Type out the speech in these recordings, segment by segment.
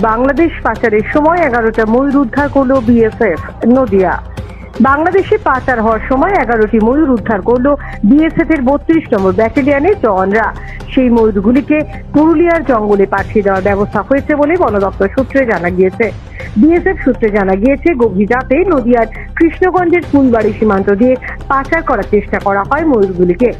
বাংলাদেশ পাচারের সময় এগারোটা ময়ূর উদ্ধার করল বিএসএফ নদিয়া। বাংলাদেশে পাচার হওয়ার সময় এগারোটি ময়ূর উদ্ধার করল বিএসএফ এর বত্রিশ নম্বর ব্যাটালিয়নের জওয়ানরা। সেই ময়ূরগুলিকে পুরুলিয়ার জঙ্গলে পাঠিয়ে দেওয়ার ব্যবস্থা হয়েছে বলে বন দপ্তর সূত্রে জানা গিয়েছে। বিএসএফ সূত্রে জানা গিয়েছে, গভীর রাতে নদিয়ার কৃষ্ণগঞ্জের ফুলবাড়ি সীমান্ত দিয়ে পাচার করার চেষ্টা করা হয় ময়ূরগুলিকে।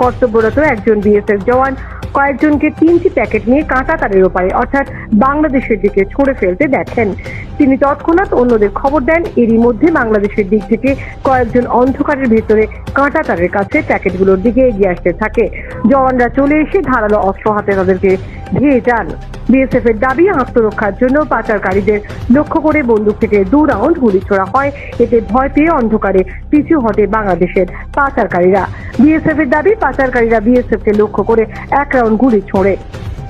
কর্তব্যরত একজন বিএসএফ জওয়ান কয়েকজনকে তিনটি প্যাকেট নিয়ে কাঁটা তারের ওপারে অর্থাৎ বাংলাদেশের দিকে ছড়ে ফেলতে দেখেন। তিনি তৎক্ষণাৎ অন্যদের খবর দেন। এরই মধ্যে বাংলাদেশের দিক থেকে কয়েকজন অন্ধকারের ভেতরে কাঁটা তারের কাছে প্যাকেটগুলোর দিকে এগিয়ে আসতে থাকে। জওয়ানরা চলে এসে ধারালো অস্ত্র হাতে তাদেরকে ধেয়ে যান। বিএসএফ এর দাবি, আত্মরক্ষার জন্য পাচারকারীদের লক্ষ্য করে বন্দুক থেকে দু রাউন্ড গুলি ছোড়া হয়। এতে ভয় পেয়ে অন্ধকারে পিছু হটে বাংলাদেশের পাচারকারীরা। বিএসএফ এর দাবি, পাচারকারীরা বিএসএফ কে লক্ষ্য করে এক রাউন্ড গুলি ছোড়ে।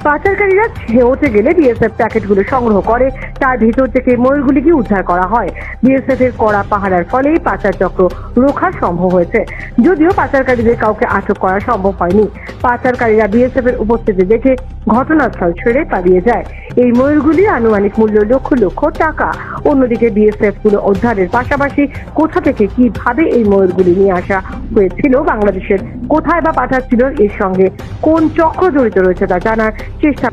পাচারকারীরা ছেওতে গেলে বিএসএফ প্যাকেটগুলো সংগ্রহ করে। তার ভিতর থেকে ময়ূরগুলিকে উদ্ধার করা হয়। বিএসএফ এর কড়া পাহারার ফলেই পাচার চক্র রোখা সম্ভব হয়েছে। যদিও পাচারকারীদের কাউকে আটক করা সম্ভব হয়নি। পাচারকারীরা বিএসএফ এর উপস্থিতি দেখে ঘটনাস্থল ছেড়ে পালিয়ে যায়। এই ময়ূরগুলি আনুমানিক মূল্য লক্ষ লক্ষ টাকা। অন্যদিকে বিএসএফগুলো উদ্ধারের পাশাপাশি কোথা থেকে কীভাবে এই ময়ূরগুলি নিয়ে আসা হয়েছিল, বাংলাদেশের কোথায় বা পাঠাচ্ছিল, এর সঙ্গে কোন চক্র জড়িত রয়েছে তা জানার চেষ্টা